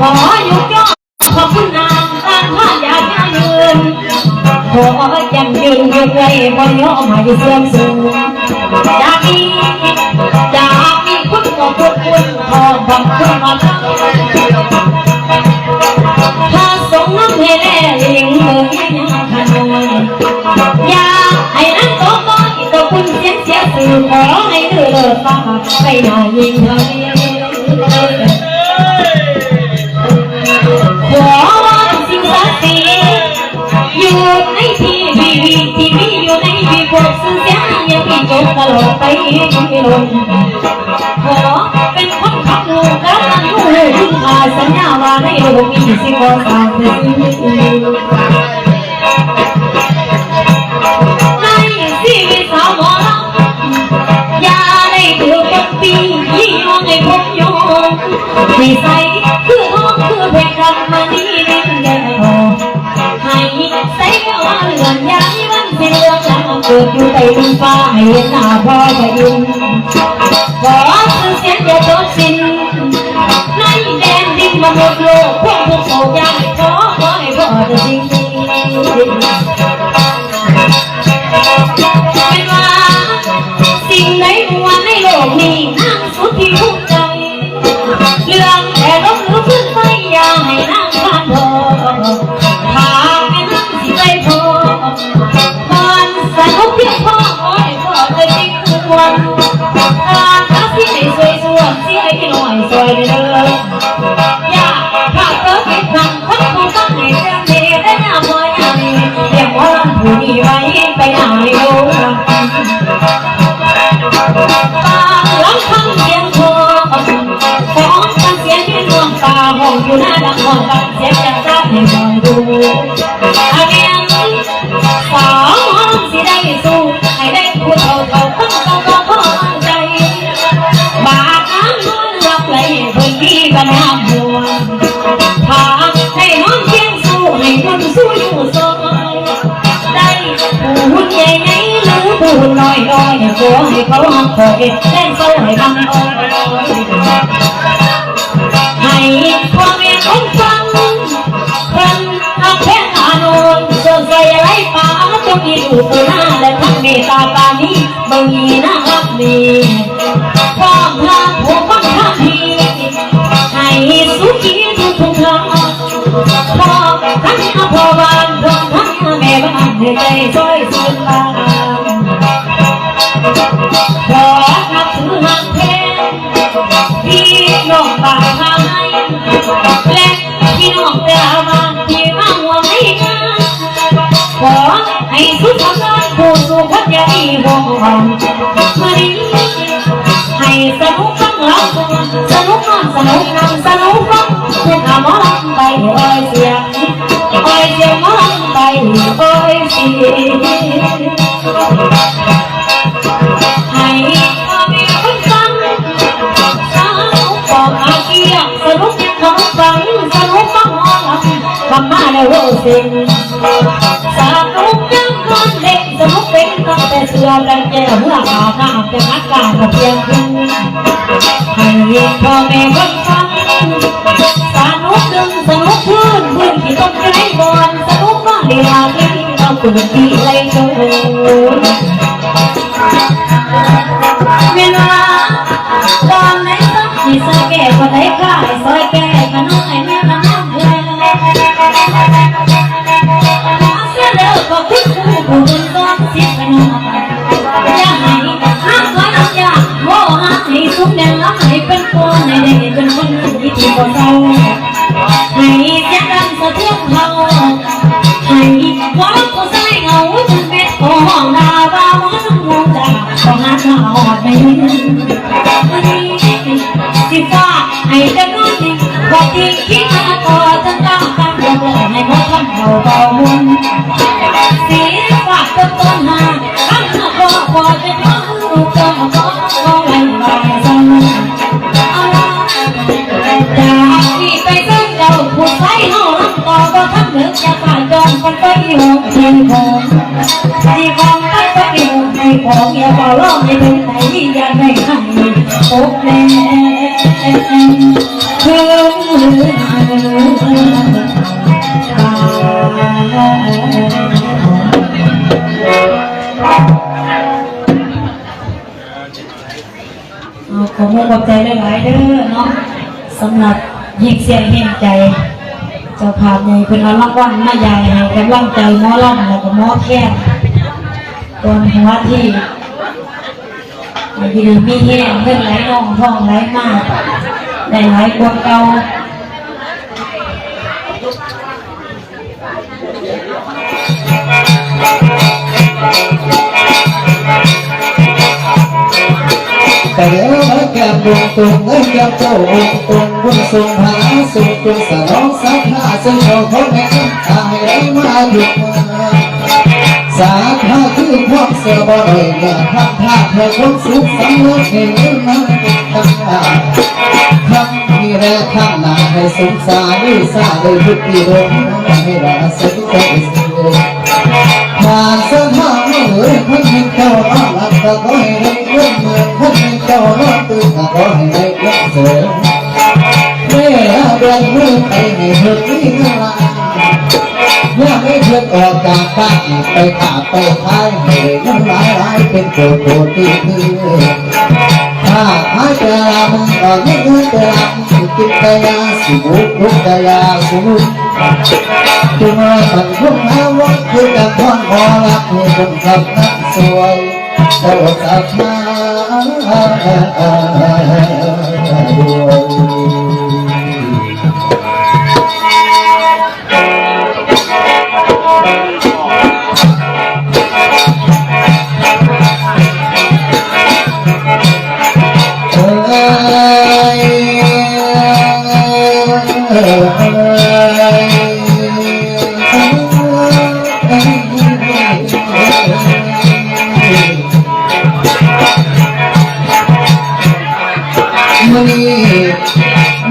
ขอยกย่อขอบคุณนา ขอยังยืนอยู่ไกลบ่ยอมให้เสื่อมสูญจากนี้จากมีคุณก็คุณคุณของบังคุณมาทั้งถ้าสงน้ำให้แน่ลี้ยงเมืองยังขนวยอย่าให้นั่งโต๊ะก้อยตัวคุณเสียเสียสื่อขอให้เธอเลิกฟ้าไปหน้ายิ่งเท่า ยังมีจบตลอดไปไม่ลงขอเป็นคนขับลูกกำลังรู้ถึงอาสัญญาว่าในโลกมีสิ่งของสามในชีวิตสาวหมอลำอย่าได้ถือเป็นปียี่ยอให้พบโยงนิสัยคือท้องคือเพชรดำมานีนิ่งเดียวให้ รื่องแล้วเกิดอยู่ใต้ดินฟ้าให้เห็นหน้าพ่อจะยินขอสื่อเสียงอย่าโดนสิ้นในแดนดินมนุษย์โลกพวกพวกโศกยังขอขอให้พ่อจะจริงเป็น หน่อยเด้ออย่าถ้าเกิดผิดพลังคนคงต้งให้เรื่องนี้ได้ยามอยอย่านี้เรียกว่าลำผู้นี้ไว้ไปไหนางลำพังเสียงโทของฟังเสียงที่รวมตาห้องอยู่หน้าดังห้องฟังเสียงจากจ้าให้มองดู กันน้ำหัวพาให้น้องเพียงสู้ให้คนสู้อยู่ซอยได้ผู้หุ่นใหญ่ใหญ่หรือผู้หุ่นน้อยน้อยขอให้เขาหักคอยแล่นเศร้าให้บังอ้อยให้พ่อแม่คนฟังเพิ่นเอาแค่อานนท์ส่วนใจไรป่าจงมีดูปูหน้าและทั้งเมตตาปานี้บางมีน่ารักดี พ่อทั้งที่อาพ่อบ้านร้อมทั้งเอาแม่บ้านให้ใจช่วยสื่อตางขอนับถือหักแพงพี่น้องป่าทางให้และพี่น้องแต่ละบ้านที่มาห่วงให้งานขอให้สุขภาพผู้สุขใจห่วงหอมมาดีให้สนุกฟังเราสนุกนอนสนุกนำสนุกฟังเพื่อนหมอ ลำไอ้ยเสียงเอ้ยเสียงหมอลำไปเอ้ยเสียงให้พ่อแม่คนฟังสนุกบอกอาเกียสนุกขนมปังสนุกฟังหมอลำทำมาแล้วโรสิงสนุก ตั้งแต่เสือเมื่อขาหน้าจะนักการกับเพียงคุณให้พ่อแม่คนฟังสนุกดึงสนุกพื้นพื้นที่ต้องใจบอลสนุกมาเรียนที่เราคุณที่ไรโนเวลาตอนไหนสักที่ซอยแก่ก็ได้ขายซอยแก่ พอที่คิดมาต่อจนต้องการเดินให้หมดคำเขาต่อมุนสีฝากต้นต้นหาอจะน้องลูกก็ขอขอไว้บาสังเอาล่ะจากที่ไปเส้นเจ้าผู้ใช้เฮาลำต่อก็ทำเหลือจะผ่านจองกันไปหกเพียงของที่ของไปไปหกในของอย่าบอกร้องให้เป็นไหนอย่าไม่ให้พบแน่เพื่อนเอา ขอมุกขอบใจหลายๆเด้อเนาะสำหรับยิงเสียงเห็นใจ เจ้าภาพใหญ่เป็นเอารางวัลมาใหญ่ให้กำลังใจหมอล่ำแล้วก็หมอแค้นตอนหัวที่อายุมีแห้งเงินไหลนองท้องไหลมากได้หลายกว่าเก่า มาแก้มดวงตุงเอ้ยแก้มโตองตุงบุญทรงหาสุขจุงสนองสักหาซึ่งเราคนแม่ตายได้มาหยุดมาสาธาคือความเสื่อบ่อยอย่าทำท่า จ้าน้าให้สงสารด้วยสาด้วยพุทธิดงให้เราสักใจเสียผ่านเส้นทางเมื่อคนเห็นเจ้านอนหลับก็ขอให้ได้เงินเมื่อคนเห็นเจ้านอนตื่นขอให้ได้เงินเสริมเมื่อเดือนมือไปให้เธอที่เงินาเมื่อไม่เพื่อนออกจากบ้านไปขาไปขายให้เงินหลายหลายเป็นโกโก้ที่คือถ้าหายเจอมึงก็ไม่เงินเจอมึงกินกายาสิบุกลุกกายาสมุนจุมาตันพุ่งหาวัดคือกับพรพอรักให้คนขับนักสวย โปรดศรัทธา มันนี่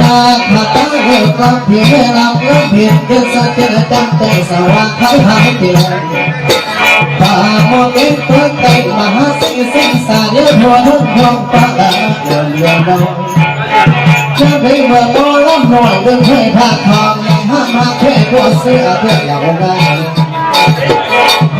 นาขาตาเรืองควาเพียรเราเรื่องเพียรเกิดสัจจะตั้งแต่สว่างเขาหายเพียรป่าโมเป็นตัวใจมหาสิงสิงสารเยอหัวทุกดวงปะดาเรื่องเรื่องน้องจะไปเมื่อโมล้ำหน่อยเรื่องให้ภาคทองห้ามมาแค่ตัวเสื้อเพื่ออย่างไร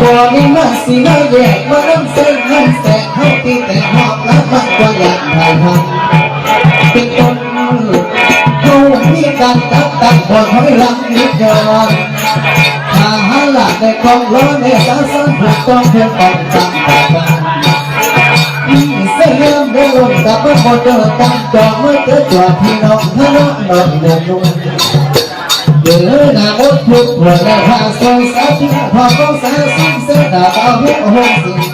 บ่มีมาสิมาแยกมาน้ำเส้นน้ำแสกให้ตีแต่หอบแล้วมันก็อยากทำ เป็นต้นเขามีการตัดตัดบนหอยหลังนิดเดียวถ้าหาหลักในกองร้อนในสาสนถูกต้องเพื่อป้องกันต่อไปเสียงเดินกับเมื่อหมดเดินตั้งจอเมื่อเจอตัวพี่น้องทะเลาะนอนเดินนุ่งเดือหน้าอดทุกข์หัวและผ้าซอยสาธิตพอก็สาสิ่งเสียดาเอาหัวหงสิ่ง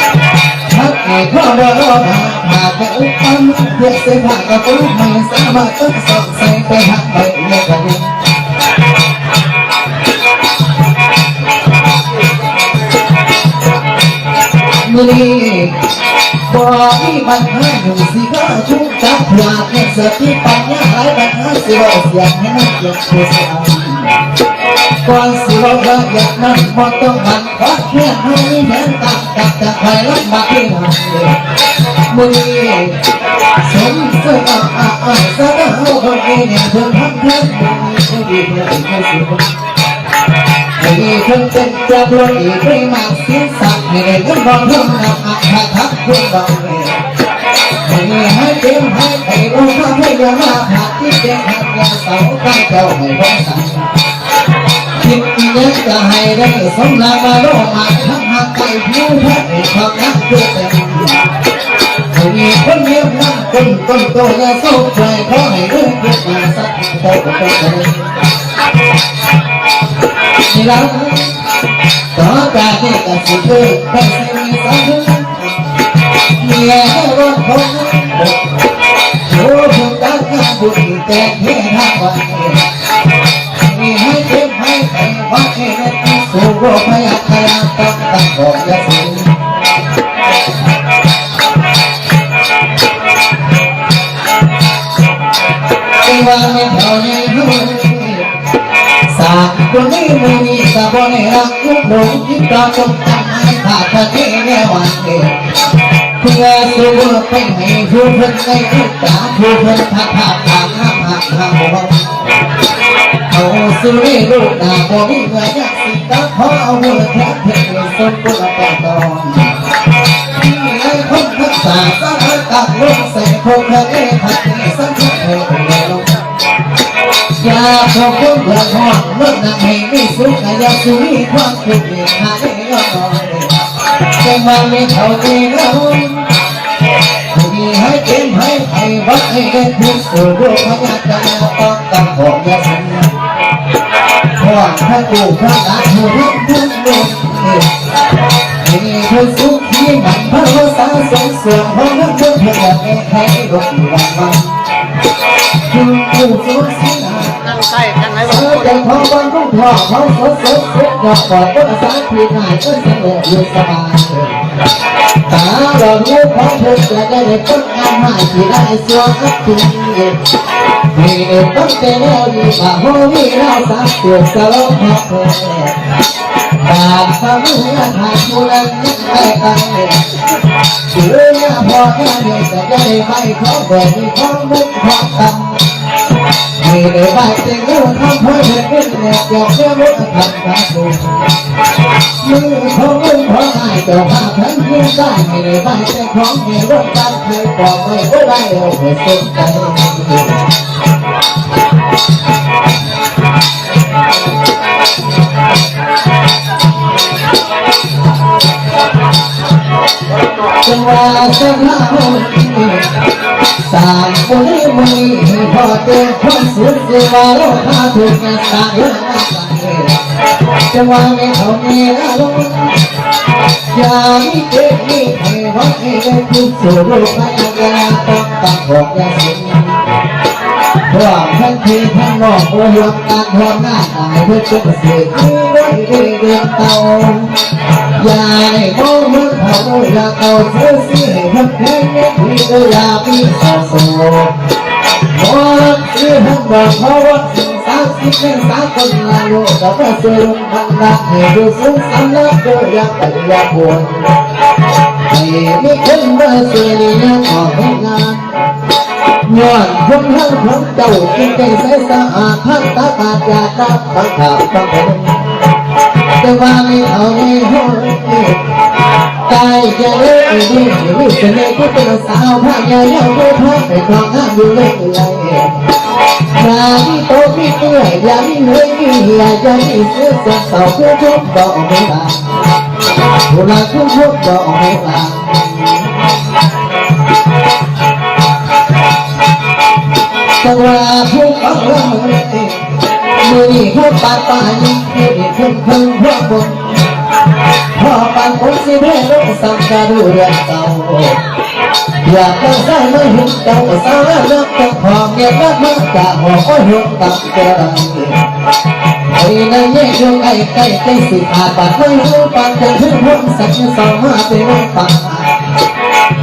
เท่ากันรู้มีแต่อีกตอนจุกห้องบุญบาลปังให้หมดกันจาเลือกการเมื่อลาออกไม่สังคมไม่หยุดไม่มากไม่กระสิบเอาบาลักเอาบุญเดี๋ยวคนกินวันนี้ร้านนี้มีคนเสียดอกดอกสักดอกบัวมาโดยคิดถึงป่าสายเมื่อต้องล้มต้องหลอกและห้องนอนเพื่อเดินป่าสายตาสั้นแสบสับเพื่อปลอดภัยที่มอลำเก็บอยู่แล้วพอยังยอดให้หนีเธอที่ตีบกับเพื่อก่อนทักไอ้พ่อบ่รอดหากแต่อุปปันเพื่อเส้นทามารถต้องสอบใส่ไปหักไปเมื่อกันมือนี้บ่มีปัญหาหนุ่มสิก็ชุกจับอยากเห็นสติปัญญาหลายปัญหาสิว่าเสียงให้มันเกิดผู้สาวก่ อนสิว่าละเอียดนั้นบ่ต้องมันขอแค่ให้แม่นตักตักแต่ใครรักมาที่หันมือสมเสื้ออะอะอะสะเอาคนเองเนี่ยเพิ่งทำเพิ่งมือดีเพื่อให้สุขมีคนเป็นจะรวยอีกไม่มากสิสักให้ได้เงินบอลเพิ่มนำอักขะทักคุณดอกเลยมีให้เต็มให้ไอ้รู้ว่าให้ยามาผัดที่เด็กหักยาเสาตั้งเจ้าให้บ้องสั่ง คิดอีกยังจะให้ได้สมรามาโลมาทั้งหักไปผิวแท้ความรักเพื่อเต็มมีคนเดียวนั่งคนต้นโตอย่าสู้ใครขอให้เรื่องเกิดมาสักโตก็ต้องเลยนี่เราต่อจากนี้ก็สิเกิดให้สิ่งสักเมียให้รถคนโอ้ผู้ตั้งงานบุญแต่เพียงทางวันมีให้เจ็บให้ ไปวัดให้ได้ สู่โรคพยาธิต้องตั้งสูญเป็นว่าไม่เท่านี้สามคนนี้มือนี้สะบนรักลูกหลงที่ตาจงจำให้ขาดประเทศแนววันเสกให้ผู้เพิ่นได้ทุกตาผู้เพิ่นทักทากทางน้ำหักทางบ่เอาน้าบ่มีเงินอยากสิตาขอเอาเงินแท้เพื่อนสมบูรณ์แต่ตอนในคนทักษะสร้างตักลงใส่พงทะเลผัดสังเกตแล้วยาขอคนเดือดร้อนเมื่อนั่งให้ไม่สุขอย่าสุมีความทุกข์ในทางนี้ก็นอนจะมาไม่เท่านี้แล้วมีให้เต็มให้ไอ้วัดให้ได้ทุกสู่โลกพยาการต้องตั้งของยาสิน ขวางพระกูพระอาทุรักทุกโลกมีคนสุขที่มันพระวสาสงเสื่อมเพราะนักเพื่อเพื่อนเองใครรบหลังมันคุณผู้สุขสีนานั่งใกล้กันไหมเอวะอใจขอวันรุ่งทอเขาสดสดสดหยอกกอดสาพีนายก็สนออยู่สบาย ตาหลอกลูกของเธอจะได้ต้นงานหายที่ได้สวมอัพทุนมีเด็กต้องเตะแล้วดีกว่าโหมีเราสามตัว พอเธอตาพระมุขหาผู้นั้นยังไม่ตั้งเลยเชื่อพอแค่นี้จะได้ไม่ของแตำไม่ได้ใบเต็งเรื่องทำเพื่อเพื่อนเนี่ยเกี่ยวเรื่อรถทำกาสูงมือของมึงของไอ้เจ้าภาพทั้งยืนได้ไม่ได้ใบเต็งของเมียรถการเคยบอกไม่ได้เอาไปสนใจ จังหวะสนาสามคนมือพอเต็มความสุขจะว่าโลกาถูกงานตายแล้วจังหวะไม่เท่านี้แล้วอย่ามีเจ็บมีให้วัดให้ได้ทุกสู่โลกพยากาต้องตั้งบอกอย่าสิ้นพวกทั้งทีทั้งนอกโอ้ยการทำหน้าตายเพื่อจะเกษตรที่ไว้เดินเตา อย่าได้มองมันเขาอย่าเอาเสื้อสีให้มันแข็งเงี้ยที่ก็อย่าปีสาวโซ่พอที่ท่านบอกเขาว่าสิ่งสามสิบเป็นสามคนละโลกแต่ว่าเสื่อมพันละให้ดูสูงสันละก็อยังไปอยาปวดให้มีคนมาเสียดียังออกงานย้อนคนทั้งของเจ้ากินใจใสสะอาดทั้งตาตาจากตาบังคับบังคับแต่ว่าไม่ เอาไม่หอตายจะเลิกดีมีเสน่ห์ก็เป็นสาวผ้าใหญ่เย้าด้วยผ้าไปคลองห้ามอยู่เลยเลยอย่ามีโตมีเมื่ อยอย่ามีเหนื่อยมีเหี่ยอย่ามีเสื้อสองเสาผู้ทุกดอกไม่ลาผู้ลาผู้ทุกดอกไม่ลาจังหวะผู้ฟังละเมื่อมือนี่ผู้ปาดปานมือนี่คุ้มคึงพวกบนพอปานผมสิเพ่ลงสังกาดูเรื่องเก่าอยากจะใส่ไม่เห็นเก่าสาวแล้วเลิกจะขอเงียบแล้วมันจะหอก็หุ่นตับเจริญไอ้ในเย่ยงไอ้ใกล้ใกล้สิขาดปากไม่รู้ปานจะถึงหุ่นสักสองมาไปวันป่า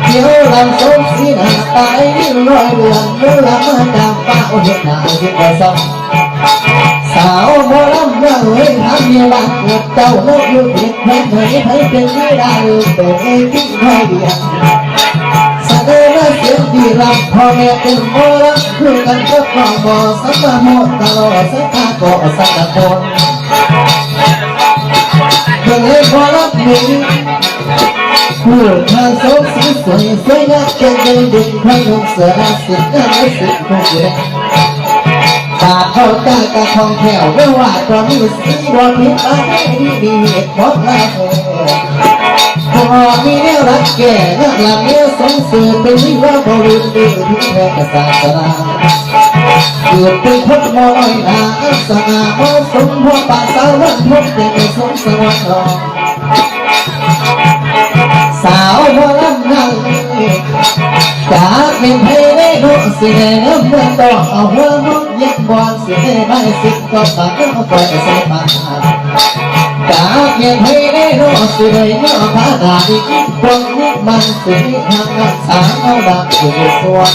เดี๋ยวเราสมสีหน้า ตายยิ่งร้อยเรือนเมื่อละมาดามป้าเห็นหน้าที่กระซองสาวโบราณเมื่อเห็นทำเมียรักเกิดเจ้าโลกอ ยู่เพียงแค่ไหนให้เป็นเองที่ไม่เดียงแสดงว่าเสียงที่รักพ่อแม่เป็นโบราณคือกันก็ความบ่สัมาโมตลอดสักตาสักตะคนก็เลยพอรับมีผู้ทาสีสวยสวยงามเก่งเด่นเด่นพยงอสิทธิ์ก็ไม่สิทธิ์ผู้เดียวตาเข้าตากระทองแถวไม่ว่าก็มีสีบอลมีตาไม่ดีเหตุผลละเออพอมีแนวรักแก่เรื่องหลังเนี้ยสงสือเป็นวิวาบริสุทธิ์ที่แท้ศาสนาเกิดเป็นคนมอยนาสง่าเหมาสมหัวปากสาววันพบแต่ไม่สมสวรรค์ สาวหมอลำนั่งจากเป็นไทยได้ดูเสียเมื่อต้องเอาหัวมุกยักบอลเสียไม่สิก็ปากก็ปล่อยใส่ปากจากเป็นไทยได้ดูเสียเมื่อพาดาอีกคนนี้มันสิทางรักษาเอาดับอยู่ส่วน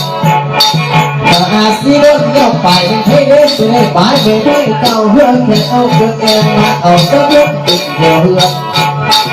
อาสิรถเลี้ยวไปให้ได้สวยไปไปได้เก่าเฮือนแค่เอาเพื่อนแกมาเอาสักยุติดหัวเฮือนงามมอลมีคนจังหนึ่งขบวนนั้นนั้นของโลกโอ้ยคือมาบุญใส่โซ่โอ้ยมาพอมาเห็นงามปักกันวัดเพื่อง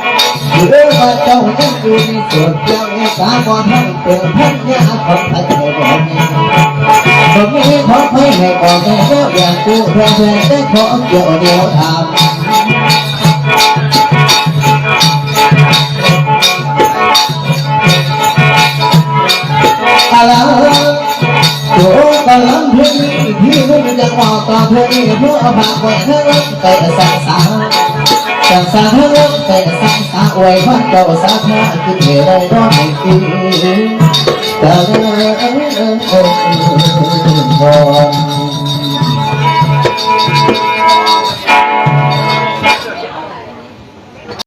เรื่องว่าเจ้ายังอยู่ในสวนเจ้าเอกาบอลให้เป็นพันยาของไทยบ่มีบ่มีขอให้ให้ก่อนแต่เจ้าอย่างกูแท้ๆแต่ขอเกี่ยวเดียวทำอะไรโยกำลังเพลงที่นุ่นจะบอกต่อเพลงเพื่อบางวันเธอแต่สังสา สักสารเธอแต่สักสารอวยพรเจ้าสาขาคือเธอได้ร้องให้ดีแต่เรื่อเออเออเออ